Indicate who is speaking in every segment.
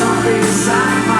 Speaker 1: собі inside Чому?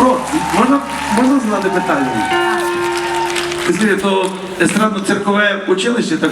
Speaker 2: Про, можна, можна задати питання? Скажіть, то естрадно церкове училище, так що